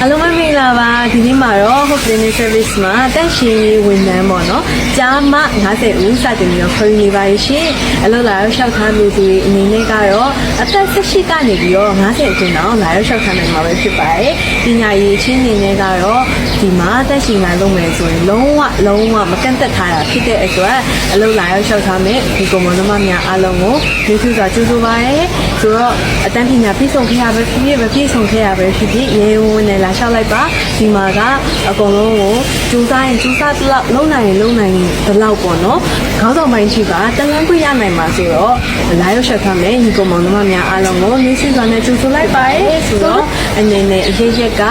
အားလုံးပဲမင်္ဂလာပါဒီနေ့မှာတော့ Hope Clinic Service မှာတက်ရှင်ရေးဝန်ထမ်းပေါ့နော်ကြားမ90ဦးစတင်ပြီးတော့ခေါ်ယူနေပါရှင်အလုပ်လာရောက်လျှောက်ထားလူတွေအနေနဲ့ကတော့အသက်18ကနေပြီးတော့90အတွင်းတော့လာရောက်လျှောက်ထားနိုင်မှာပဲဖြစ်ပါတယ်ပညာရေးချင်းအနေနဲ့ကတော့ ဒီမှာတက်ရှင်လာလုပ်မယ်ဆိုရင်လုံးဝလုံးဝမကန့်သက်ထားတာဖြစ်တဲ့အတွက်အလုပ်လာရောက်လျှောက်ထားမယ်ဒီကွန်မန်သမားများအားလုံးကိုကျေးဇူးစွာကြိုဆိုပါရစေဆိုတော့အတန်းပညာပြည့်စုံခဲ့ရပဲဖြစ်ဖြစ်မပြည့်စုံခဲ့ရပဲဖြစ်ဖြစ်ရေဝင်နဲ့လာလျှောက်လိုက်ပါဒီမှာကအကုန်လုံးကိုကြိုးစားရင်ကြိုးစားတလောက်လုံနိုင်ရင်လုံနိုင်တလောက်ပေါ့နော်ခေါင်းဆောင်ပိုင်းရှိပါတလန်းခွင့်ရနိုင်မှာဆိုတော့လာရောက်ချက်ထားမယ်ညီကောင်မောင်နှမများအားလုံးကိုနေစစ်စွာနဲ့ကြိုဆိုလိုက်ပါရစေဆိုတော့အနေနဲ့အရေးရက်က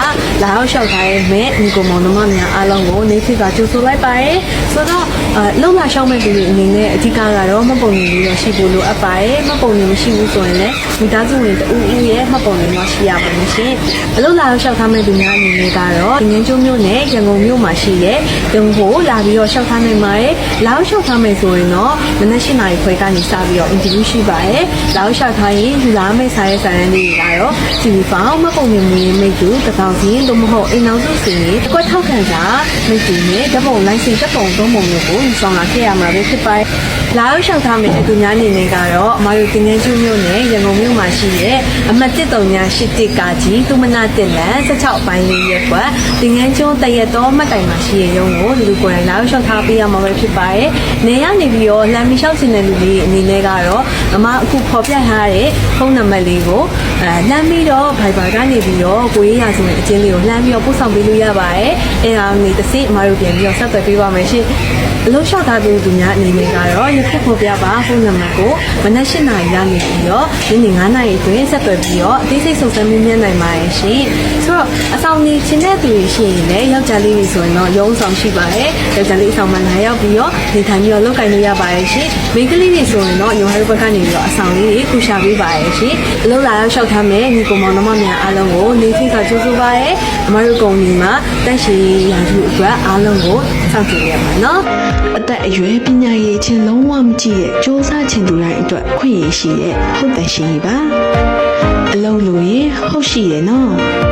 လာရောက်လျှောက်ထားရဲ့မဲ့ညီကောင်မောင်နှမများအားလုံးကိုနေစစ်စွာကြိုဆိုလိုက်ပါရစေဆိုတော့အလုံလာလျှောက်မဲ့သူတွေအနေနဲ့အဓိကကတော့မှတ်ပုံနေပြီးတော့ရှိဖို့လိုအပ်ပါတယ်မှတ်ပုံနေမရှိဘူးဆိုရင်လည်းမိသားစုဝင်တူဦးရဲ့မှတ်ပုံနေမရှိရပါဘူးရှင်အလုံလာရောက်လျှောက်ထားမဲ့သူများအနေနဲ့ကတော့ငင်းကျုံမျိုးနဲ့ရန်ကုန်မြို့မှာရှိတဲ့ဒုံကိုလာပြီးတော့လျှောက်ထားနိုင်ပါတယ်လာရောက်လျှောက်ထားမယ်ဆိုရင်တော့မနက်၈နာရီခွဲကနေစပြီးတော့ interview ရှိပါတယ်လာရောက်လျှောက်ထားရင်ယူလာမယ့်ဆိုင်ရဲ့ဆိုင်ရန်တွေကတော့ CV ဖောင်းမှတ်ပုံနေမူရင်းမိတ်သူတစ်ထောင်စီသို့မဟုတ်အိမ်အောင်စုစီရင်အကွက်ထောက်ခံစာမိတ်သူနဲ့ဓာတ်ပုံလိုင်စင်ဓာတ်ပုံသုံးပုံမျိုးကိုယူဆောင်လာခဲ့ရမှာပဲဖြစ်ပါတယ်လာရောက်လျှောက်ထားမယ့်အတူများအနေနဲ့ကတော့အမားတို့တင်ငန်းကျူးမျိုးနဲ့ရန်ကုန်မြို့မှာရှိတဲ့အမှတ်1 3ညာ8တစ်ကကြီးသူမနာတင်လန်16ပိုင်းလေးရက်ကွက်တင်ငန်းကျုံးတရက်တော်မှတ်တိုင်မှာရှိရရုံကိုလူလူကိုယ်တိုင်လာရောက်လျှောက်ထားပေးရမှာပဲဖြစ်ပါတယ်။နေရနေပြီးတော့လမ်းမလျှောက်ချင်တဲ့လူတွေအနေနဲ့ကတော့အမအခုဖော်ပြထားတဲ့ဖုန်းနံပါတ်လေးကိုအဲလမ်းပြီးတော့ Viber ကနေပြီးတော့ကိုရေးရဆိုတဲ့အချင်းလေးကိုလှမ်းပြီးတော့ပို့ဆောင်ပေးလို့ရပါတယ်။အဲဒါနေတစ်စိအမတို့ပြန်ပြီးတော့ဆက်သွယ်ပေးပါမယ်ရှင်။အလို့လျှောက်ထားပြီးသူများအနေနဲ့ကတော့ရခုဖော်ပြပါဖုန်းနံပါတ်ကိုမနက်၈နာရီကနေပြီးတော့ညနေ9နာရီအတွင်းဆက်သွယ်ပြီးတော့အသေးစိတ်စုံစမ်းမေးမြန်းနိုင်ပါတယ်ရှင်။ဆိုတော့အဆောင်နေချင်းတဲ့သူတွေရှိရင်လည်းယောက်ျားလေးတွေဆိုရင်တော့ရုံးဆောင်ရှိပါတယ်။ယောက်ျားလေးအဆောင်မှာလာရောက်ပြီးတော့နေထိုင်ပြီးတော့လုပ်ကိုင်လို့ရပါတယ်ရှင်။မိန်းကလေးတွေဆိုရင်တော့ညီမတို့ဘက်ကနေပြီးတော့အဆောင်လေးတွေခုရှာပေးပါတယ်ရှင်။အလုပ်လာရောက်လျှောက်ထားမယ်ညီကောင်မောင်နှမများအားလုံးကိုနေသိကကြိုးစားပါရစေ။အမတို့ကုမ္ပဏီမှာတက်ရှိရာထူးအတွက်အားလုံးကိုစောင့်ကြည့်ရပါနော်။အသက်အရွယ်ပညာရေးချင်းလုံးဝမကြည့်ရဲ့စ조사ချင်သူတိုင်းအတွက်ခွင့်ရရှိရဲ့ဟုတ်တယ်ရှင်ကြီးပါအလုံးလို့ရင်ဟုတ်ရှိရဲ့နော်